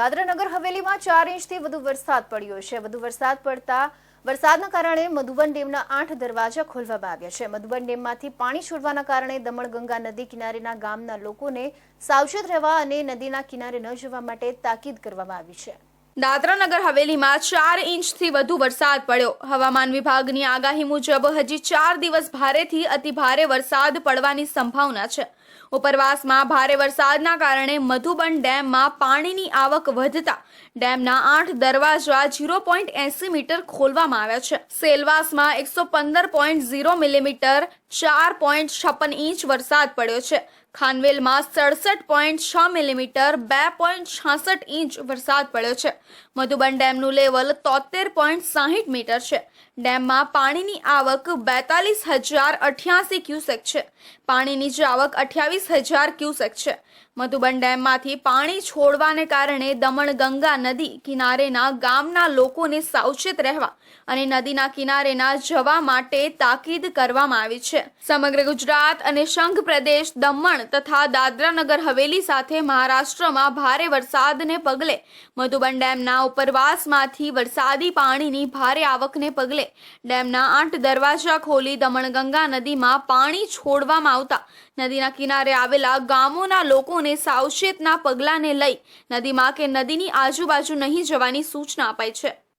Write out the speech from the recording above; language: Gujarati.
દાદરાનગર હવેલીમાં ચાર ઇંચથી વધુ વરસાદ પડ્યો છે. વધુ વરસાદ પડતા વરસાદના કારણે મધુબન ડેમના આઠ દરવાજા ખોલવામાં આવ્યા છે. મધુબન ડેમમાંથી પાણી છોડવાના કારણે દમણગંગા નદી કિનારેના ગામના લોકોને સાવચેત રહેવા અને નદીના કિનારે ન જવા માટે તાકીદ કરવામાં આવી છે. દાદરાનગર હવેલીમાં ચાર ઇંચથી વધુ વરસાદ પડ્યો. હવામાન વિભાગની આગાહી મુજબ હજી ચાર દિવસ ભારેથી અતિ ભારે વરસાદ પડવાની સંભાવના છે. ઉપરવાસમાં ભારે વરસાદના કારણે મધુબન ડેમમાં પાણીની આવક વધતા ડેમના આઠ દરવાજા ઝીરો પોઈન્ટ એસી મીટર ખોલવામાં આવ્યા છે. સેલવાસમાં એકસો પંદર પોઈન્ટ ઝીરો મિલીમીટર ચાર પોઈન્ટ છપ્પન ઇંચ વરસાદ પડ્યો છે. ખાનવેલમાં સડસઠ પોઈન્ટ છ મિલીમીટર, બે પોઈન્ટ છાસઠ ઇંચ વરસાદ પડ્યો છે. મધુબન ડેમનું લેવલ તોતેર પોઈન્ટ સાહીઠ મીટર છે. ડેમમાં પાણીની આવક બેતાલીસ હજાર અઠ્યાસી ક્યુસેક છે. પાણીની આવક અઠ્યાવીસ હજાર ક્યુસેક છે. મધુબન ડેમમાંથી પાણી છોડવાને કારણે દમણગંગા નદી કિનારેના ગામના લોકોને સાવચેત રહેવા અને નદીના કિનારેના જવા માટે તાકીદ કરવામાં આવી છે. સમગ્ર ગુજરાત અને સંઘ પ્રદેશ દમણ તથા દાદરાનગર હવેલી સાથે મહારાષ્ટ્રમાં ભારે વરસાદને પગલે મધુબન ડેમના ઉપરવાસમાંથી વરસાદી પાણીની ભારે આવકને પગલે ડેમના આઠ દરવાજા ખોલી દમણગંગા નદીમાં પાણી છોડવામાં આવતા નદીના કિનારે આવેલા ગામોના લોકોને સાવચેતના પગલાંને લઈ નદીમાં કે નદીની આજુબાજુ નહીં જવાની સૂચના અપાઈ છે.